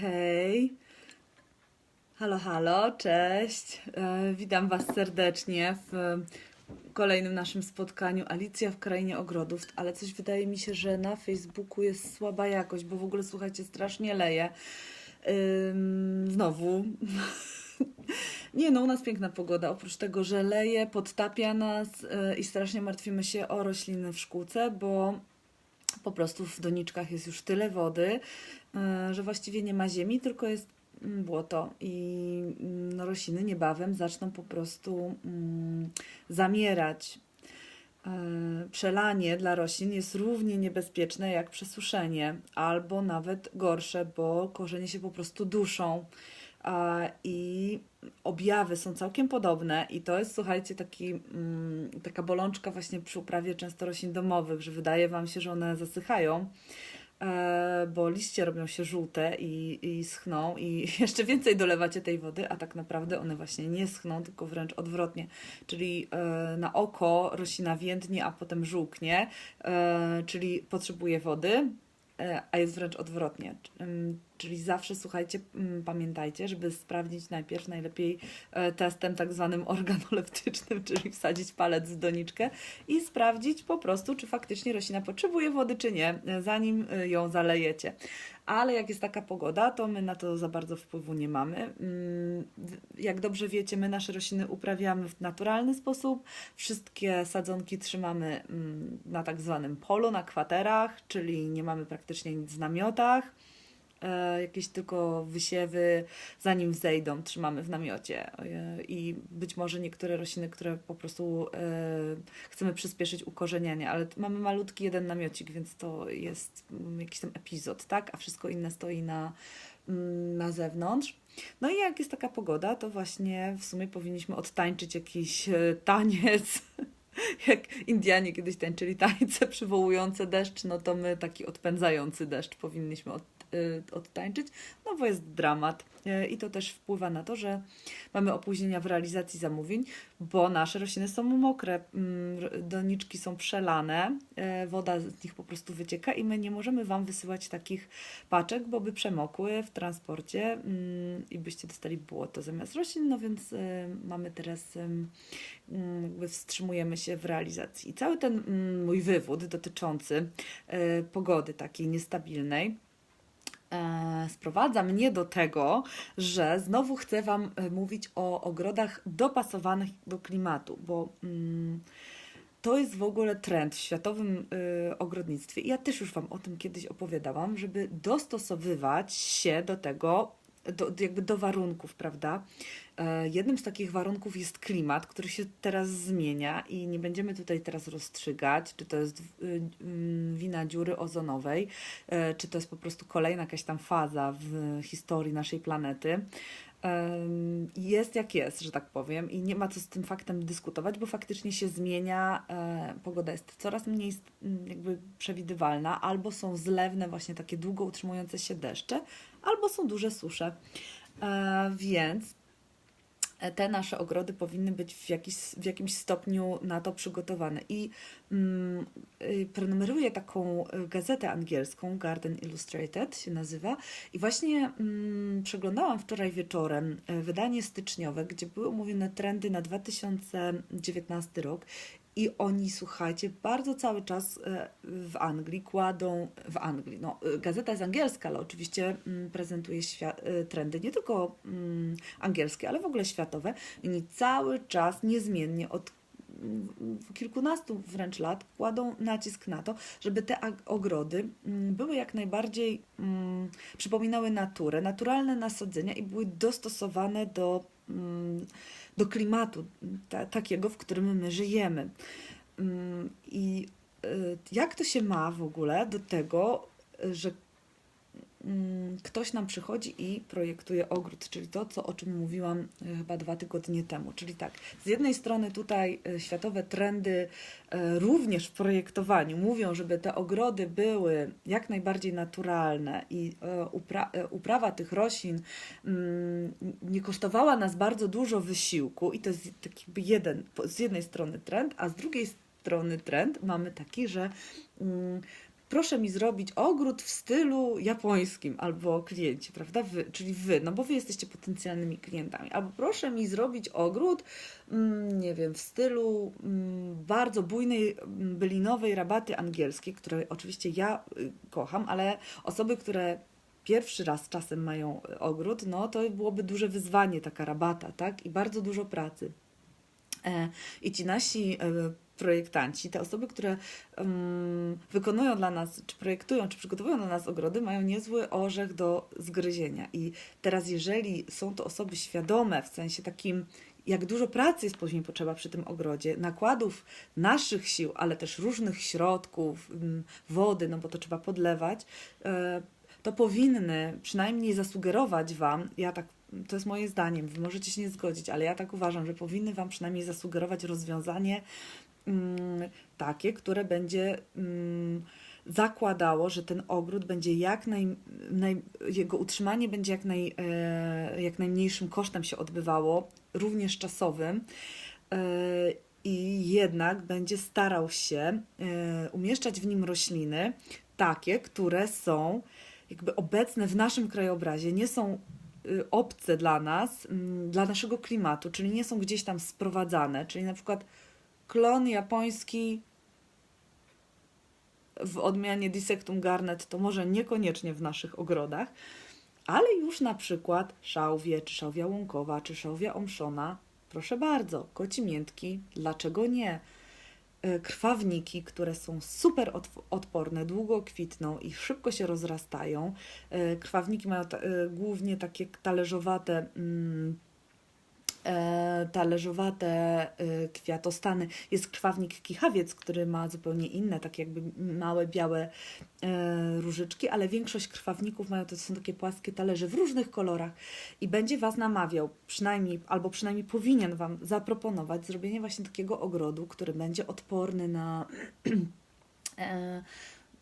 hej. Halo, halo, cześć. E, witam Was serdecznie w kolejnym naszym spotkaniu Alicja w Krainie Ogrodów, ale coś wydaje mi się, że na Facebooku jest słaba jakość, bo w ogóle słuchajcie, strasznie leje. Znowu. Nie, no u nas piękna pogoda. Oprócz tego, że leje, podtapia nas yy, i strasznie martwimy się o rośliny w szkółce, bo po prostu w doniczkach jest już tyle wody, yy, że właściwie nie ma ziemi, tylko jest mm, błoto i mm, rośliny niebawem zaczną po prostu mm, zamierać. Yy, Przelanie dla roślin jest równie niebezpieczne jak przesuszenie, albo nawet gorsze, bo korzenie się po prostu duszą. I objawy są całkiem podobne, i to jest, słuchajcie, taki, mm, taka bolączka właśnie przy uprawie często roślin domowych, że wydaje Wam się, że one zasychają, e, bo liście robią się żółte i, i schną, i jeszcze więcej dolewacie tej wody, a tak naprawdę one właśnie nie schną, tylko wręcz odwrotnie. Czyli e, na oko roślina więdnie, a potem żółknie, e, czyli potrzebuje wody, a jest wręcz odwrotnie. Czyli zawsze słuchajcie, pamiętajcie, żeby sprawdzić najpierw najlepiej e, testem tak zwanym organoleptycznym, czyli wsadzić palec w doniczkę i sprawdzić po prostu, czy faktycznie roślina potrzebuje wody, czy nie, e, zanim e, ją zalejecie. Ale jak jest taka pogoda, to my na to za bardzo wpływu nie mamy. Mm, Jak dobrze wiecie, my nasze rośliny uprawiamy w naturalny sposób. Wszystkie sadzonki trzymamy mm, na tak zwanym polu, na kwaterach, czyli nie mamy praktycznie nic w namiotach jakieś tylko wysiewy, zanim wzejdą, trzymamy w namiocie. E, I być może niektóre rośliny, które po prostu e, chcemy przyspieszyć ukorzenianie, ale mamy malutki jeden namiocik, więc to jest mm, jakiś tam epizod, tak? A wszystko inne stoi na, mm, na zewnątrz. No i jak jest taka pogoda, to właśnie w sumie powinniśmy odtańczyć jakiś e, taniec. Jak Indianie kiedyś tańczyli tańce przywołujące deszcz, no to my taki odpędzający deszcz powinniśmy odtańczyć, no bo jest dramat. Y, I to też wpływa na to, że mamy opóźnienia w realizacji zamówień, bo nasze rośliny są mokre, mm, doniczki są przelane, y, woda z nich po prostu wycieka i my nie możemy Wam wysyłać takich paczek, bo by przemokły w transporcie mm, i byście dostali błoto zamiast roślin, no więc y, mamy teraz mm, jakby wstrzymujemy się w realizacji. I cały ten mój wywód dotyczący pogody takiej niestabilnej sprowadza mnie do tego, że znowu chcę Wam e, mówić o ogrodach dopasowanych do klimatu, bo mm, to jest w ogóle trend w światowym y, ogrodnictwie. Ja też już Wam o tym kiedyś opowiadałam, żeby dostosowywać się do tego, do, jakby do warunków, prawda? E, Jednym z takich warunków jest klimat, który się teraz zmienia i nie będziemy tutaj teraz rozstrzygać, czy to jest y, mm, wina dziury ozonowej, e, czy to jest po prostu kolejna jakaś tam faza w historii naszej planety. Jest jak jest, że tak powiem, i nie ma co z tym faktem dyskutować, bo faktycznie się zmienia. e, Pogoda jest coraz mniej jakby przewidywalna, albo są zlewne, właśnie takie długo utrzymujące się deszcze, albo są duże susze. E, Więc te nasze ogrody powinny być w, jakiś, w jakimś stopniu na to przygotowane. I mm, y, prenumeruję taką y, gazetę angielską, Garden Illustrated się nazywa, i właśnie mm, przeglądałam wczoraj wieczorem y, wydanie styczniowe, gdzie były omówione trendy na 2019 rok. I oni, słuchajcie, bardzo cały czas e, w Anglii kładą, w Anglii, no, e, gazeta jest angielska, ale oczywiście mm, prezentuje świat, e, trendy nie tylko mm, angielskie, ale w ogóle światowe. I oni cały czas niezmiennie od mm, kilkunastu wręcz lat kładą nacisk na to, żeby te ogrody były jak najbardziej mm, przypominały naturę, naturalne nasadzenia i były dostosowane do, do klimatu ta, takiego, w którym my żyjemy. Mm, I y, jak to się ma w ogóle do tego, że mm, ktoś nam przychodzi i projektuje ogród, czyli to, co, o czym mówiłam y, chyba dwa tygodnie temu. Czyli tak, z jednej strony tutaj y, światowe trendy y, również w projektowaniu mówią, żeby te ogrody były jak najbardziej naturalne i upra- uprawa tych roślin mm, nie kosztowała nas bardzo dużo wysiłku i to jest taki jeden, z jednej strony trend, a z drugiej strony trend mamy taki, że mm, proszę mi zrobić ogród w stylu japońskim, albo klienci, prawda? Wy, czyli wy, no bo wy jesteście potencjalnymi klientami, albo proszę mi zrobić ogród, mm, nie wiem, w stylu mm, bardzo bujnej, mm, bylinowej rabaty angielskiej, które oczywiście ja y, kocham, ale osoby, które pierwszy raz czasem mają ogród, no to byłoby duże wyzwanie taka rabata, tak? I bardzo dużo pracy. E, I ci nasi e, projektanci, te osoby, które um, wykonują dla nas, czy projektują, czy przygotowują dla nas ogrody, mają niezły orzech do zgryzienia. I teraz, jeżeli są to osoby świadome, w sensie takim, jak dużo pracy jest później potrzeba przy tym ogrodzie, nakładów naszych sił, ale też różnych środków, wody, no bo to trzeba podlewać, e, to powinny przynajmniej zasugerować Wam, ja tak to jest moje zdanie, wy możecie się nie zgodzić, ale ja tak uważam, że powinny Wam przynajmniej zasugerować rozwiązanie takie, które będzie mm, zakładało, że ten ogród będzie jak naj, naj, jego utrzymanie będzie jak, naj, e, jak najmniejszym kosztem się odbywało, również czasowym. E, i jednak będzie starał się e, umieszczać w nim rośliny takie, które są jakby obecne w naszym krajobrazie, nie są y, obce dla nas, mm, dla naszego klimatu, czyli nie są gdzieś tam sprowadzane, czyli na przykład klon japoński w odmianie Dissectum garnet to może niekoniecznie w naszych ogrodach, ale już na przykład szałwie, czy szałwia łąkowa, czy szałwia omszona, proszę bardzo, kocimiętki, dlaczego nie? E, krwawniki, które są super odporne, długo kwitną i szybko się rozrastają. E, krwawniki mają e, głównie takie talerzowate mm, talerzowate e, kwiatostany. Jest krwawnik kichawiec, który ma zupełnie inne, takie jakby małe, białe e, różyczki, ale większość krwawników mają to są takie płaskie talerze w różnych kolorach i będzie Was namawiał, przynajmniej, albo przynajmniej powinien Wam zaproponować zrobienie właśnie takiego ogrodu, który będzie odporny na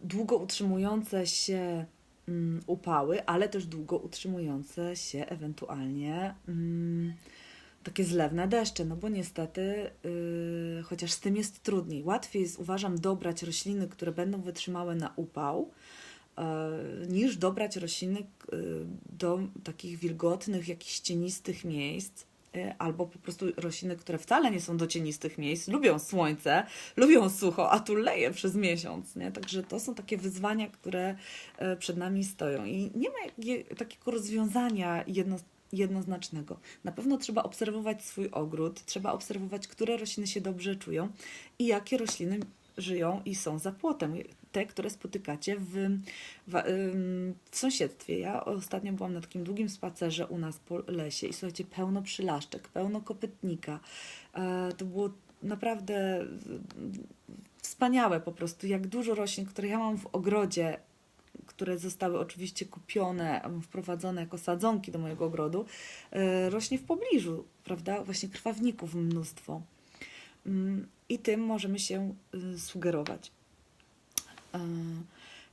długo utrzymujące się mm, upały, ale też długo utrzymujące się ewentualnie mm, takie zlewne deszcze, no bo niestety, yy, chociaż z tym jest trudniej. Łatwiej jest, uważam, dobrać rośliny, które będą wytrzymały na upał, yy, niż dobrać rośliny yy, do takich wilgotnych, jakichś cienistych miejsc, y, albo po prostu rośliny, które wcale nie są do cienistych miejsc, lubią słońce, lubią sucho, a tu leje przez miesiąc. Nie? Także to są takie wyzwania, które y, przed nami stoją. I nie ma takiego rozwiązania jedno, jednoznacznego. Na pewno trzeba obserwować swój ogród, trzeba obserwować, które rośliny się dobrze czują i jakie rośliny żyją i są za płotem. Te, które spotykacie w, w, w, sąsiedztwie. Ja ostatnio byłam na takim długim spacerze u nas po lesie i słuchajcie, pełno przylaszczek, pełno kopytnika. E, to było naprawdę wspaniałe po prostu, jak dużo roślin, które ja mam w ogrodzie, które zostały oczywiście kupione, wprowadzone jako sadzonki do mojego ogrodu, e, rośnie w pobliżu, prawda? Właśnie krwawników mnóstwo. Mm, I tym możemy się y, sugerować. E,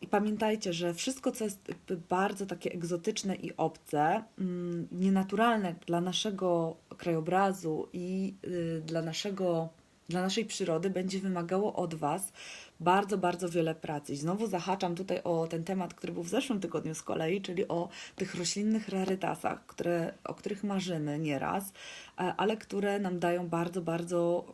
I pamiętajcie, że wszystko, co jest bardzo takie egzotyczne i obce, mm, nienaturalne dla naszego krajobrazu i y, dla, naszego, dla naszej przyrody, będzie wymagało od Was bardzo, bardzo wiele pracy. I znowu zahaczam tutaj o ten temat, który był w zeszłym tygodniu z kolei, czyli o tych roślinnych rarytasach, które, o których marzymy nieraz, e, ale które nam dają bardzo, bardzo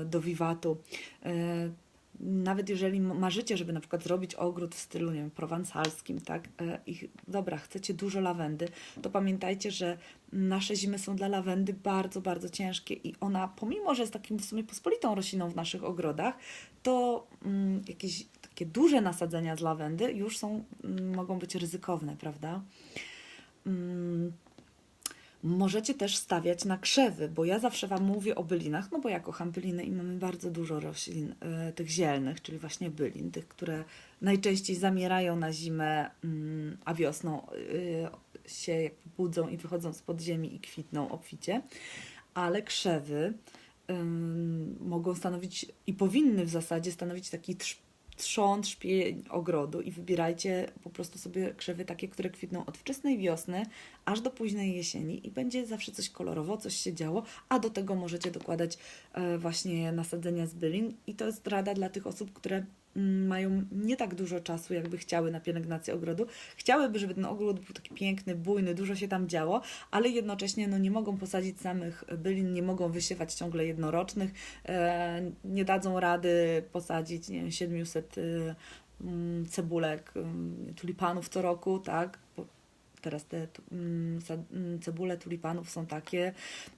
e, do wiwatu. E, nawet jeżeli marzycie, żeby na przykład zrobić ogród w stylu, nie wiem, prowansalskim, tak, i dobra, chcecie dużo lawendy, to pamiętajcie, że nasze zimy są dla lawendy bardzo, bardzo ciężkie i ona, pomimo, że jest takim w sumie pospolitą rośliną w naszych ogrodach, to mm, jakieś takie duże nasadzenia z lawendy już są, mm, mogą być ryzykowne, prawda? Mm, możecie też stawiać na krzewy, bo ja zawsze Wam mówię o bylinach, no bo ja kocham byliny i mamy bardzo dużo roślin y, tych zielnych, czyli właśnie bylin, tych, które najczęściej zamierają na zimę, y, a wiosną y, się budzą i wychodzą z podziemi i kwitną obficie, ale krzewy mogą stanowić i powinny w zasadzie stanowić taki trząd, szpień ogrodu i wybierajcie po prostu sobie krzewy takie, które kwitną od wczesnej wiosny aż do późnej jesieni i będzie zawsze coś kolorowo, coś się działo, a do tego możecie dokładać e, właśnie nasadzenia z bylin i to jest rada dla tych osób, które mm, mają nie tak dużo czasu, jakby chciały na pielęgnację ogrodu. Chciałyby, żeby ten ogród był taki piękny, bujny, dużo się tam działo, ale jednocześnie no, nie mogą posadzić samych bylin, nie mogą wysiewać ciągle jednorocznych, e, nie dadzą rady posadzić nie wiem, 700 y, mm, cebulek, y, tulipanów co roku, tak? Teraz te mm, mm, cebule tulipanów są takie,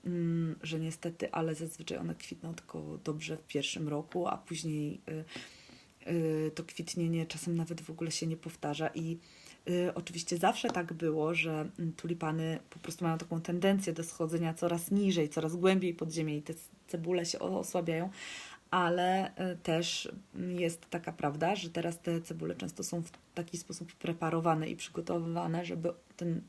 mm, że niestety, ale zazwyczaj one kwitną tylko dobrze w pierwszym roku, a później y, y, to kwitnienie czasem nawet w ogóle się nie powtarza. I y, oczywiście zawsze tak było, że tulipany po prostu mają taką tendencję do schodzenia coraz niżej, coraz głębiej pod ziemię i te cebule się osłabiają, ale też jest taka prawda, że teraz te cebule często są w taki sposób preparowane i przygotowywane, żeby ten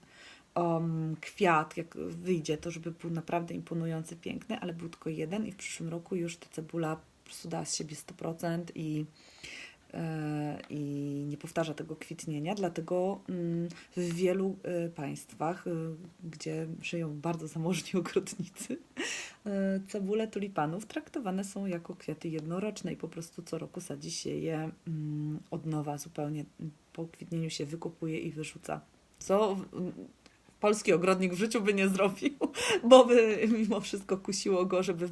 um, kwiat, jak wyjdzie, to żeby był naprawdę imponujący, piękny, ale był tylko jeden i w przyszłym roku już ta cebula po prostu da z siebie 100% i E, i nie powtarza tego kwitnienia, dlatego mm, w wielu e, państwach, e, gdzie żyją bardzo zamożni ogrodnicy, cebule tulipanów traktowane są jako kwiaty jednoroczne i po prostu co roku sadzi się je mm, od nowa zupełnie. Po kwitnieniu się wykupuje i wyrzuca. Co polski ogrodnik w życiu by nie zrobił, bo by mimo wszystko kusiło go, żeby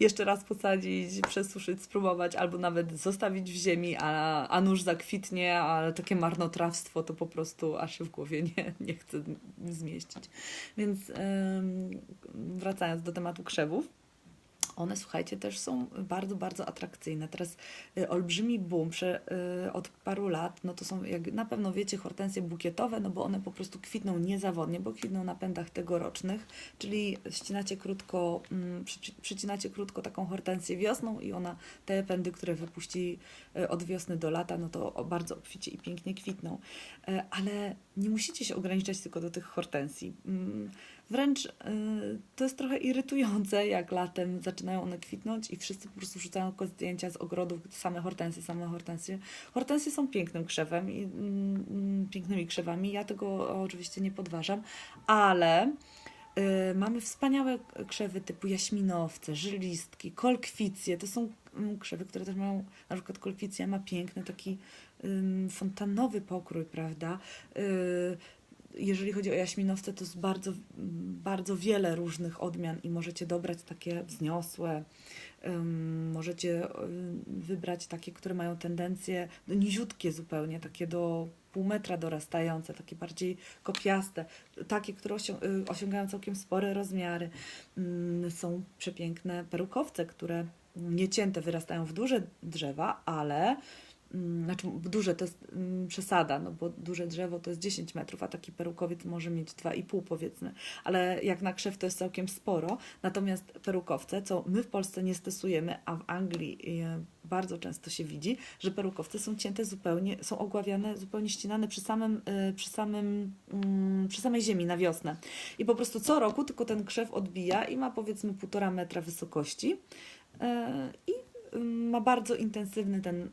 jeszcze raz posadzić, przesuszyć, spróbować, albo nawet zostawić w ziemi, a, a nóż zakwitnie, ale takie marnotrawstwo to po prostu aż się w głowie nie, nie chce zmieścić. Więc wracając do tematu krzewów, one, słuchajcie, też są bardzo, bardzo atrakcyjne. Teraz y, olbrzymi boom prze, y, od paru lat, no to są, jak na pewno wiecie, hortensje bukietowe, no bo one po prostu kwitną niezawodnie, bo kwitną na pędach tegorocznych, czyli ścinacie krótko, mm, przycinacie krótko taką hortensję wiosną i ona, te pędy, które wypuści y, od wiosny do lata, no to bardzo obficie i pięknie kwitną. Ale nie musicie się ograniczać tylko do tych hortensji. Wręcz y, to jest trochę irytujące, jak latem zaczynają one kwitnąć i wszyscy po prostu rzucają zdjęcia z ogrodów, same hortensje, same hortensje. Hortensje są pięknym krzewem i mm, mm, pięknymi krzewami. Ja tego oczywiście nie podważam, ale y, mamy wspaniałe krzewy typu jaśminowce, żylistki, kolkwicje. To są mm, krzewy, które też mają, na przykład kolkwicja ma piękny taki fontanowy pokrój, prawda? Jeżeli chodzi o jaśminowce, to jest bardzo, bardzo wiele różnych odmian i możecie dobrać takie wzniosłe, możecie wybrać takie, które mają tendencję niziutkie zupełnie, takie do pół metra dorastające, takie bardziej kopiaste, takie, które y, osiągają całkiem spore rozmiary. Um, są przepiękne perukowce, które niecięte wyrastają w duże drzewa, ale Mm, znaczy duże to jest mm, przesada, no bo duże drzewo to jest 10 metrów, a taki perukowiec może mieć 2,5 powiedzmy, ale jak na krzew to jest całkiem sporo. Natomiast perukowce, co my w Polsce nie stosujemy, a w Anglii e, bardzo często się widzi, że perukowce są cięte zupełnie, są ogławiane, zupełnie ścinane przy samym, e, przy samym, mm, przy samej ziemi na wiosnę. I po prostu co roku tylko ten krzew odbija i ma powiedzmy półtora metra wysokości e, i ma bardzo intensywny ten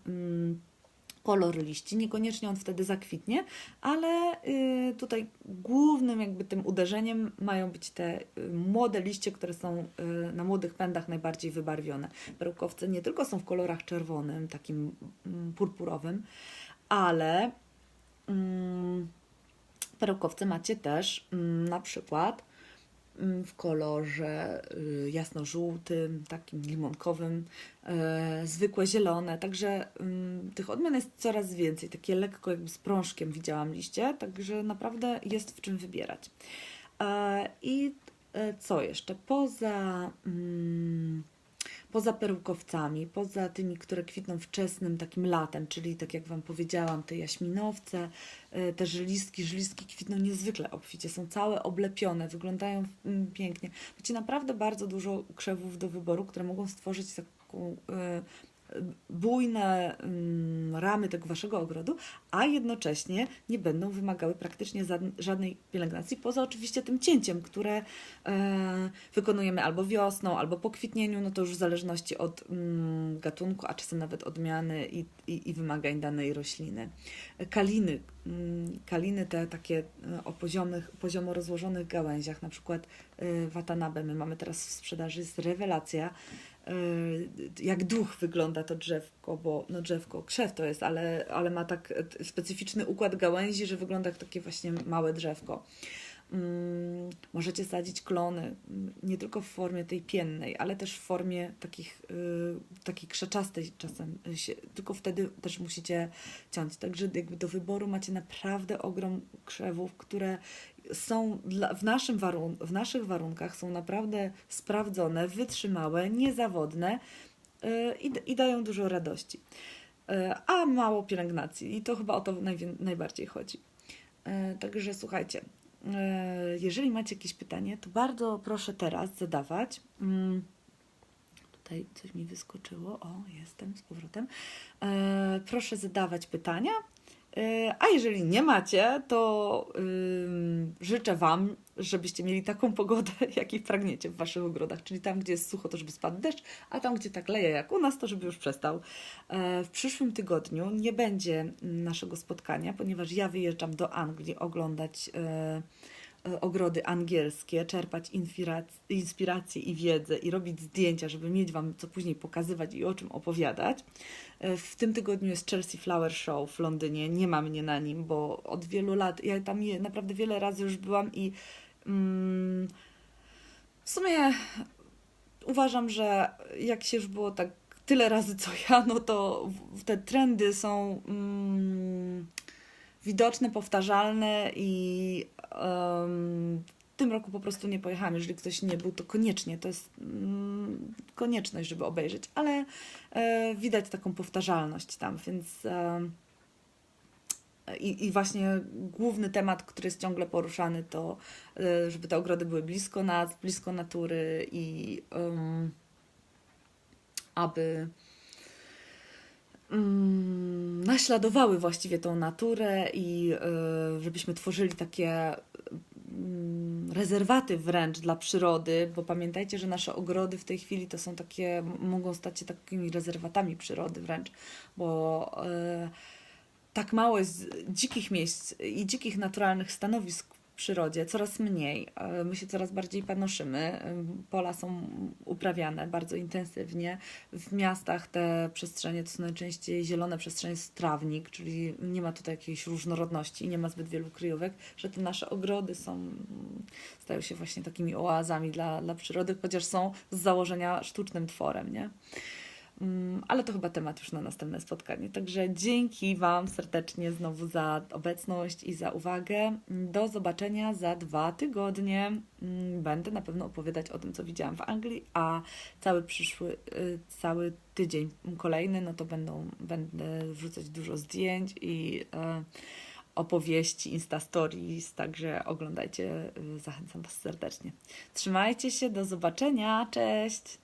kolor liści. Niekoniecznie on wtedy zakwitnie, ale y, tutaj głównym jakby tym uderzeniem mają być te y, młode liście, które są y, na młodych pędach najbardziej wybarwione. Perukowce nie tylko są w kolorach czerwonym, takim mm, purpurowym, ale mm, perukowce macie też mm, na przykład Mm, w kolorze y, jasno-żółtym, takim limonkowym, e, zwykłe zielone, także mm, tych odmian jest coraz więcej, takie lekko jakby z prążkiem widziałam liście, także naprawdę jest w czym wybierać. E, I e, co jeszcze? Poza mm, poza perukowcami, poza tymi, które kwitną wczesnym takim latem, czyli tak jak Wam powiedziałam, te jaśminowce, y, te żelistki, żelistki kwitną niezwykle obficie, są całe oblepione, wyglądają mm, pięknie. Macie naprawdę bardzo dużo krzewów do wyboru, które mogą stworzyć taką y, bujne mm, ramy tego waszego ogrodu, a jednocześnie nie będą wymagały praktycznie żadnej pielęgnacji, poza oczywiście tym cięciem, które e, wykonujemy albo wiosną, albo po kwitnieniu, no to już w zależności od mm, gatunku, a czasem nawet odmiany i, i, i wymagań danej rośliny. Kaliny, kaliny te takie e, o poziomych, poziomo rozłożonych gałęziach, na przykład e, watanabe, my mamy teraz w sprzedaży, jest rewelacja, jak duch wygląda to drzewko, bo no drzewko, krzew to jest, ale, ale ma tak specyficzny układ gałęzi, że wygląda jak takie właśnie małe drzewko. Mm, możecie sadzić klony mm, nie tylko w formie tej piennej, ale też w formie takich, y, takiej krzaczastej czasem, tylko wtedy też musicie ciąć. Także jakby do wyboru macie naprawdę ogrom krzewów, które są dla, w, naszym warun w naszych warunkach są naprawdę sprawdzone, wytrzymałe, niezawodne y, i, i dają dużo radości. Y, a mało pielęgnacji i to chyba o to najbardziej chodzi. Także słuchajcie, jeżeli macie jakieś pytanie, to bardzo proszę teraz zadawać. Mm, tutaj coś mi wyskoczyło. O, jestem z powrotem. E, proszę zadawać pytania. E, a jeżeli nie macie, to życzę Wam, żebyście mieli taką pogodę, jakiej pragniecie w Waszych ogrodach. Czyli tam, gdzie jest sucho, to żeby spadł deszcz, a tam, gdzie tak leje jak u nas, to żeby już przestał. w przyszłym tygodniu nie będzie naszego spotkania, ponieważ ja wyjeżdżam do Anglii oglądać E, ogrody angielskie, czerpać inspiracje i wiedzę i robić zdjęcia, żeby mieć Wam co później pokazywać i o czym opowiadać. E, w tym tygodniu jest Chelsea Flower Show w Londynie. Nie ma mnie na nim, bo od wielu lat, ja tam je, naprawdę wiele razy już byłam i mm, w sumie uważam, że jak się już było tak tyle razy co ja, no to te trendy są mm, widoczne, powtarzalne i roku po prostu nie pojechałam. Jeżeli ktoś nie był, to koniecznie. To jest mm, konieczność, żeby obejrzeć, ale e, widać taką powtarzalność tam, więc. E, i, I właśnie główny temat, który jest ciągle poruszany, to e, żeby te ogrody były blisko nas, blisko natury i um, aby Mm, naśladowały właściwie tą naturę i żebyśmy tworzyli takie rezerwaty wręcz dla przyrody, bo pamiętajcie, że nasze ogrody w tej chwili to są takie, mogą stać się takimi rezerwatami przyrody wręcz, bo y, tak mało jest dzikich miejsc i dzikich naturalnych stanowisk przyrodzie, coraz mniej. E, my się coraz bardziej panoszymy. E, pola są uprawiane bardzo intensywnie. W miastach te przestrzenie to są najczęściej zielone przestrzenie z trawnik, czyli nie ma tutaj jakiejś różnorodności, nie ma zbyt wielu kryjówek, że te nasze ogrody są, stają się właśnie takimi oazami dla, dla przyrody, chociaż są z założenia sztucznym tworem, nie? Mm, ale to chyba temat już na następne spotkanie. Także dzięki Wam serdecznie znowu za obecność i za uwagę. Do zobaczenia za dwa tygodnie. Mm, będę na pewno opowiadać o tym, co widziałam w Anglii, a cały przyszły, y, cały tydzień kolejny, no to będą, będę wrzucać dużo zdjęć i e, opowieści, Insta Stories, także oglądajcie, y, zachęcam Was serdecznie. Trzymajcie się, do zobaczenia, cześć!